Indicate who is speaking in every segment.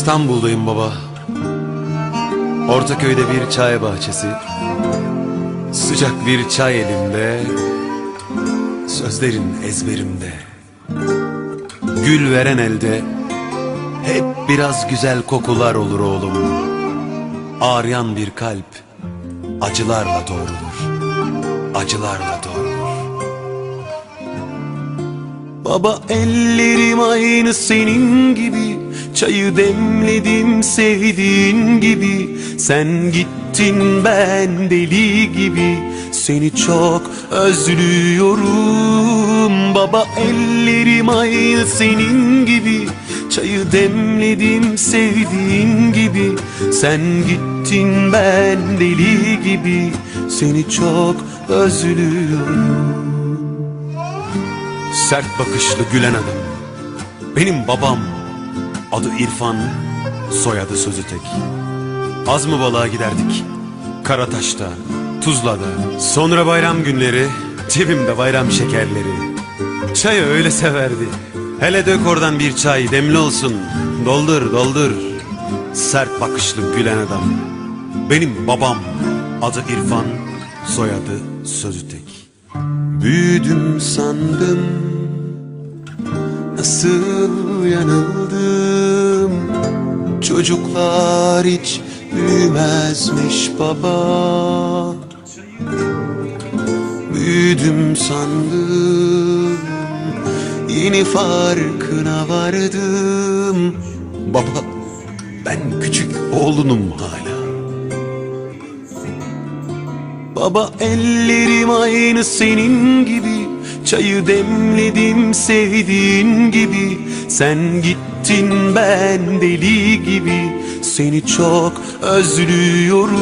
Speaker 1: İstanbul'dayım baba. Ortaköy'de bir çay bahçesi. Sıcak bir çay elimde. Sözlerin ezberimde. Gül veren elde. Hep biraz güzel kokular olur oğlum. Ağrıyan bir kalp acılarla doğrulur. Acılarla doğrulur. Baba ellerim aynı senin gibi Çayı demledim sevdiğin gibi. Sen gittin ben deli gibi. Seni çok özlüyorum. Baba ellerim aynı senin gibi. Çayı demledim sevdiğin gibi. Sen gittin ben deli gibi. Seni çok özlüyorum. Sert bakışlı gülen adam. Benim babam. Adı İrfan, soyadı sözü tek. Az mı balığa giderdik? Karataş'ta, Tuzla'da. Sonra bayram günleri, cebimde bayram şekerleri. Çayı öyle severdi. Hele dök oradan bir çay, demli olsun. Doldur, doldur. Sert bakışlı gülen adam. Benim babam. Adı İrfan, soyadı sözü tek. Büyüdüm sandım Nasıl yanıldım? Çocuklar hiç büyümezmiş baba. Büyüdüm sandım. Yeni farkına vardım. Baba ben küçük oğlunum hala. Baba ellerim aynı senin gibi Çayı demledim sevdiğin gibi. Sen gittin ben deli gibi. Seni çok özlüyorum.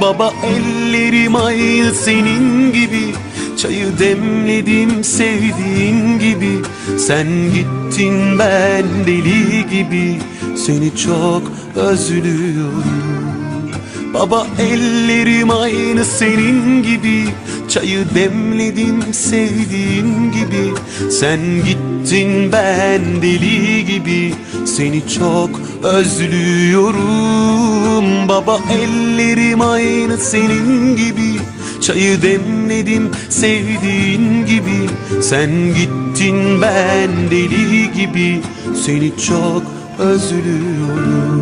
Speaker 1: Baba ellerim aynı senin gibi. Çayı demledim sevdiğin gibi. Sen gittin ben deli gibi. Seni çok özlüyorum. Baba ellerim aynı senin gibi Çayı demledim sevdiğin gibi. Sen gittin ben deli gibi. Seni çok özlüyorum. Baba ellerim aynı senin gibi. Çayı demledim sevdiğin gibi. Sen gittin ben deli gibi. Seni çok özlüyorum